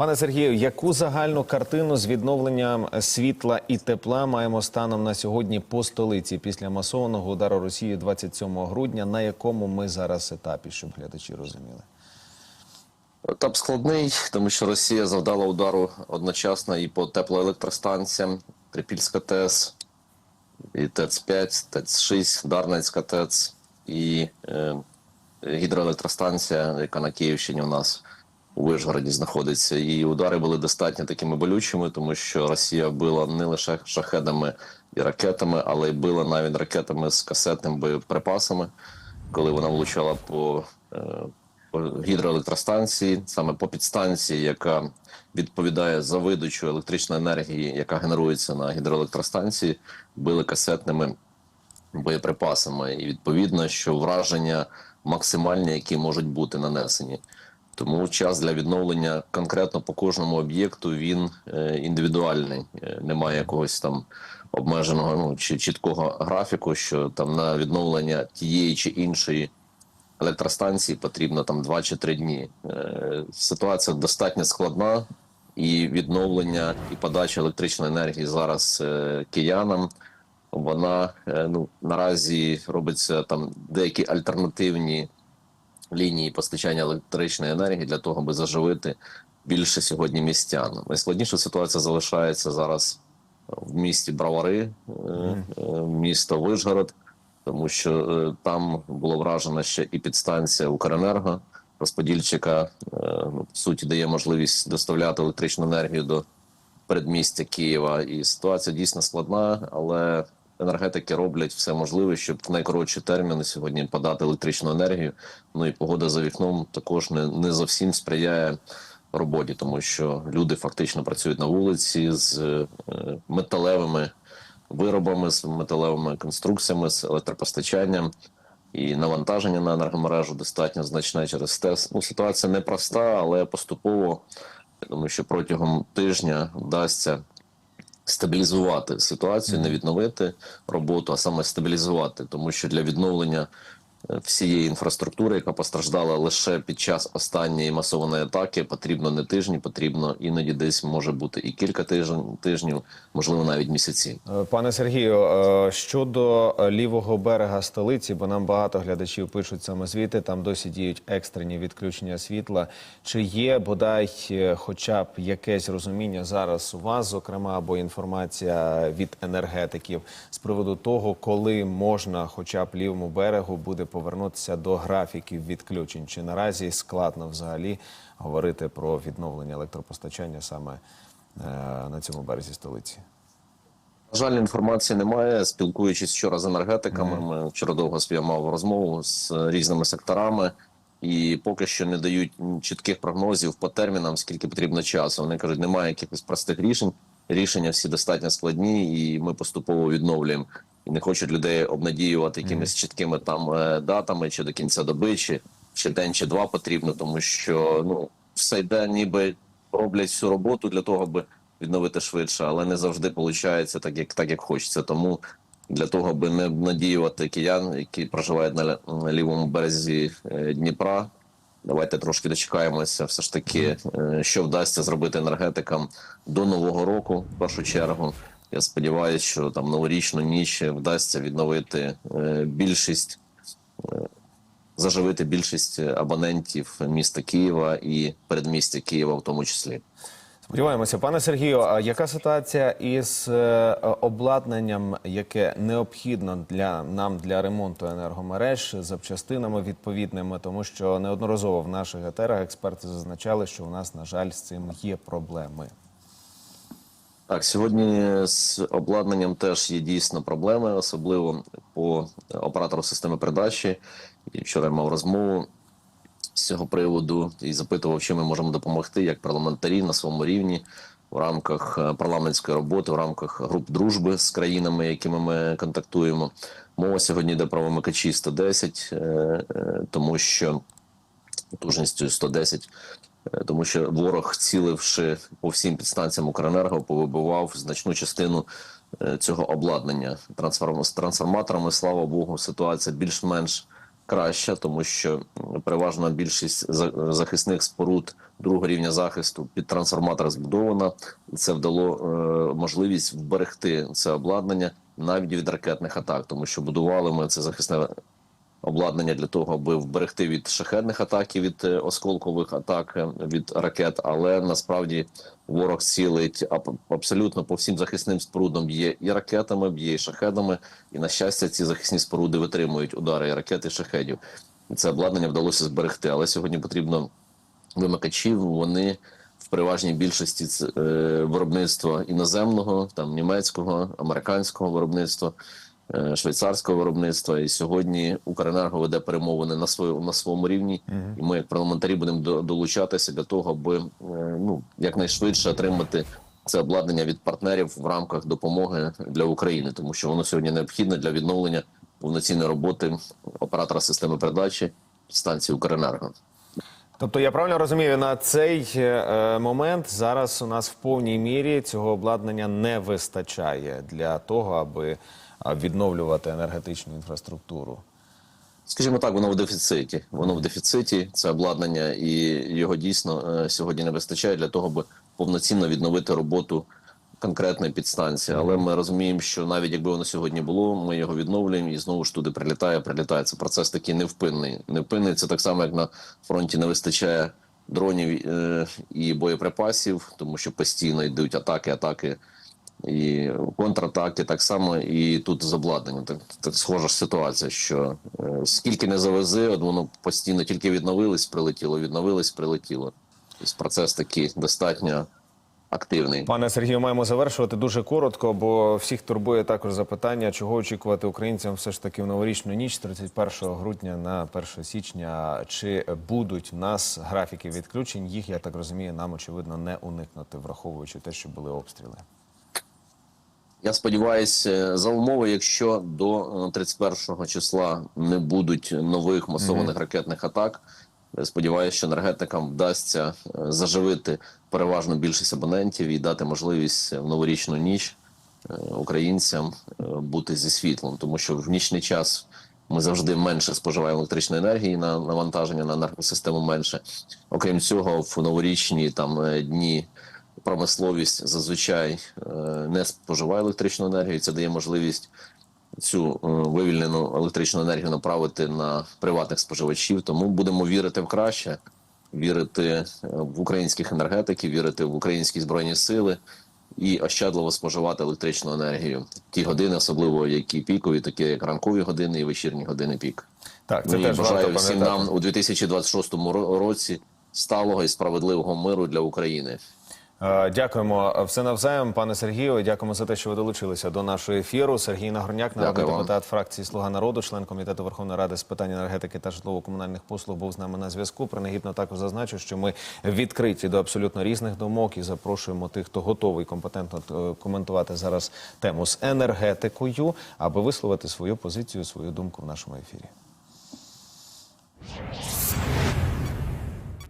Пане Сергію, яку загальну картину з відновленням світла і тепла маємо станом на сьогодні по столиці після масованого удару Росії 27 грудня, на якому ми зараз етапі, щоб глядачі розуміли? Етап складний, тому що Росія завдала удару одночасно і по теплоелектростанціям, Трипільська ТЕС, і ТЕЦ-5, ТЕЦ-6, Дарницька ТЕЦ і е, гідроелектростанція, яка на Київщині у нас у Вишгороді знаходиться. І удари були достатньо такими болючими, тому що Росія била не лише шахедами і ракетами, але й била навіть ракетами з касетними боєприпасами, коли вона влучала по е, по гідроелектростанції, саме по підстанції, яка відповідає за видачу електричної енергії, яка генерується на гідроелектростанції, били касетними боєприпасами, і відповідно, що враження максимальні, які можуть бути нанесені. Тому час для відновлення конкретно по кожному об'єкту він е, індивідуальний. Е, Немає якогось там обмеженого ну чи чіткого графіку, що там на відновлення тієї чи іншої електростанції потрібно там 2 чи 3 дні. Е, Ситуація достатньо складна, і відновлення і подача електричної енергії зараз киянам. Вона ну наразі робиться там деякі альтернативні лінії постачання електричної енергії для того, аби заживити більше сьогодні містян. Найскладніша ситуація залишається зараз в місті Бравари, е, е, місто Вишгород, тому що е, там було вражено ще і підстанція Укренерго, розподільчика, е, ну, в суті, дає можливість доставляти електричну енергію до передмістя Києва. І ситуація дійсно складна, але енергетики роблять все можливе, щоб в найкоротші терміни сьогодні подати електричну енергію. Ну і погода за вікном також не, не зовсім сприяє роботі, тому що люди фактично працюють на вулиці з е, металевими виробами, з металевими конструкціями, з електропостачанням. І навантаження на енергомережу достатньо значне через те. Ну, ситуація непроста, але поступово я думаю, що протягом тижня вдасться стабілізувати ситуацію, не відновити роботу, а саме стабілізувати, тому що для відновлення всієї інфраструктури, яка постраждала лише під час останньої масованої атаки, потрібно не тижні, потрібно іноді десь може бути і кілька тижнів, можливо, навіть місяці. Пане Сергію, е, щодо лівого берега столиці, бо нам багато глядачів пишуть саме звідти, там досі діють екстрені відключення світла. Чи є бодай е, хоча б якесь розуміння зараз у вас, зокрема, або інформація від енергетиків з приводу того, коли можна, хоча б лівому берегу, буде повернутися до графіків відключень? Чи наразі складно взагалі говорити про відновлення електропостачання саме е, на цьому березі столиці? На жаль, інформації немає. Спілкуючись вчора з енергетиками, ми вчора довго спіймав розмову з різними секторами, і поки що не дають чітких прогнозів по термінам, скільки потрібно часу. Вони кажуть, немає якихось простих рішень. Рішення всі достатньо складні, і ми поступово відновлюємо. І не хочуть людей обнадіювати якимись чіткими там е, датами, чи до кінця доби, чи ще день, чи два потрібно, тому що ну все йде, ніби роблять всю роботу для того, аби відновити швидше, але не завжди виходить так, як так, як хочеться. Тому для того, аби не надіювати киян, які проживають на лівому березі е, Дніпра. Давайте трошки дочекаємося, все ж таки, е, що вдасться зробити енергетикам до нового року. В першу чергу, я сподіваюся, що там новорічну ніч вдасться відновити е, більшість, е, заживити більшість абонентів міста Києва і передмістя Києва, в тому числі. Сподіваємося, пане Сергію. А яка ситуація із е, обладнанням, яке необхідно для нам для ремонту енергомереж запчастинами відповідними, тому що неодноразово в наших етерах експерти зазначали, що у нас на жаль з цим є проблеми. Так, сьогодні з обладнанням теж є дійсно проблеми, особливо по оператору системи передачі. І вчора я мав розмову з цього приводу і запитував, чим ми можемо допомогти як парламентарі на своєму рівні в рамках е, парламентської роботи, в рамках груп дружби з країнами, якими ми контактуємо. Мова сьогодні йде про вимикачі 110, е, е, тому що потужністю 110 Е, тому що ворог, ціливши по всім підстанціям Укренерго, повибивав значну частину е, цього обладнання. З трансформаторами, слава Богу, ситуація більш-менш краща, тому що переважна більшість за- захисних споруд другого рівня захисту під трансформатор збудована. Це вдало е, можливість вберегти це обладнання навіть від ракетних атак, тому що будували ми це захисне обладнання для того, аби вберегти від шахедних атак від е, осколкових атак е, від ракет. Але насправді ворог цілить аб- абсолютно по всім захисним спорудам б'є і ракетами, б'є і шахедами. І на щастя, ці захисні споруди витримують удари і ракет, і шахедів. І це обладнання вдалося зберегти. Але сьогодні потрібно вимикачів. Вони в переважній більшості е, виробництва іноземного, там німецького, американського виробництва, швейцарського виробництва. І сьогодні Укренерго веде перемовини на своєму на своєму рівні. І ми, як парламентарі, будемо долучатися для того, аби е, ну якнайшвидше отримати. Це обладнання від партнерів в рамках допомоги для України, тому що воно сьогодні необхідне для відновлення повноцінної роботи оператора системи передачі станції Укренерго. Тобто я правильно розумію, на цей е, момент зараз у нас в повній мірі цього обладнання не вистачає для того, аби відновлювати енергетичну інфраструктуру. Скажімо так, воно в дефіциті. Воно в дефіциті це обладнання, і його дійсно е, сьогодні не вистачає для того, аби повноцінно відновити роботу конкретної підстанції. Але ми розуміємо, що навіть якби воно сьогодні було, ми його відновлюємо і знову ж туди прилітає, прилітає. Це процес такий невпинний. Невпинний це так само, як на фронті не вистачає дронів е, і боєприпасів, тому що постійно йдуть атаки, атаки і контратаки так само, і тут з обладнанням. Так, так схожа ж ситуація, що е, скільки не завези, от воно постійно тільки відновилось, прилетіло, відновилось, прилетіло. Тобто процес такий достатньо активний. Пане Сергію, маємо завершувати дуже коротко, бо всіх турбує також запитання, чого очікувати українцям все ж таки в новорічну ніч, 31 грудня на 1 січня. Чи будуть в нас графіки відключень? Їх я так розумію, нам очевидно не уникнути, враховуючи те, що були обстріли. Я сподіваюся, за умови, якщо до е, 31 числа не будуть нових масованих ракетних атак. Сподіваюся, що енергетикам вдасться е, заживити переважну більшість абонентів і дати можливість в новорічну ніч е, українцям е, бути зі світлом, тому що в нічний час ми завжди менше споживаємо електричної енергії на навантаження на енергосистему менше. Окрім цього, в новорічні там е, дні промисловість зазвичай е, не споживає електричну енергію. Це дає можливість цю е, вивільнену електричну енергію направити на приватних споживачів. Тому будемо вірити в краще, вірити е, в українських енергетиків, вірити в українські збройні сили і ощадливо споживати електричну енергію. Ті години, особливо які пікові, такі як ранкові години і вечірні години пік. Так, це Ну, теж бажаю всім нам у 2026 році сталого і справедливого миру для України. Е, Дякуємо все навзаєм, пане Сергію. Дякуємо за те, що ви долучилися до нашого ефіру. Сергій Нагорняк, народний Дякую депутат фракції Слуга народу, член комітету Верховної Ради з питань енергетики та житлово-комунальних послуг, був з нами на зв'язку. Принагідно також зазначу, що ми відкриті до абсолютно різних думок і запрошуємо тих, хто готовий компетентно е, коментувати зараз тему з енергетикою, аби висловити свою позицію, свою думку в нашому ефірі.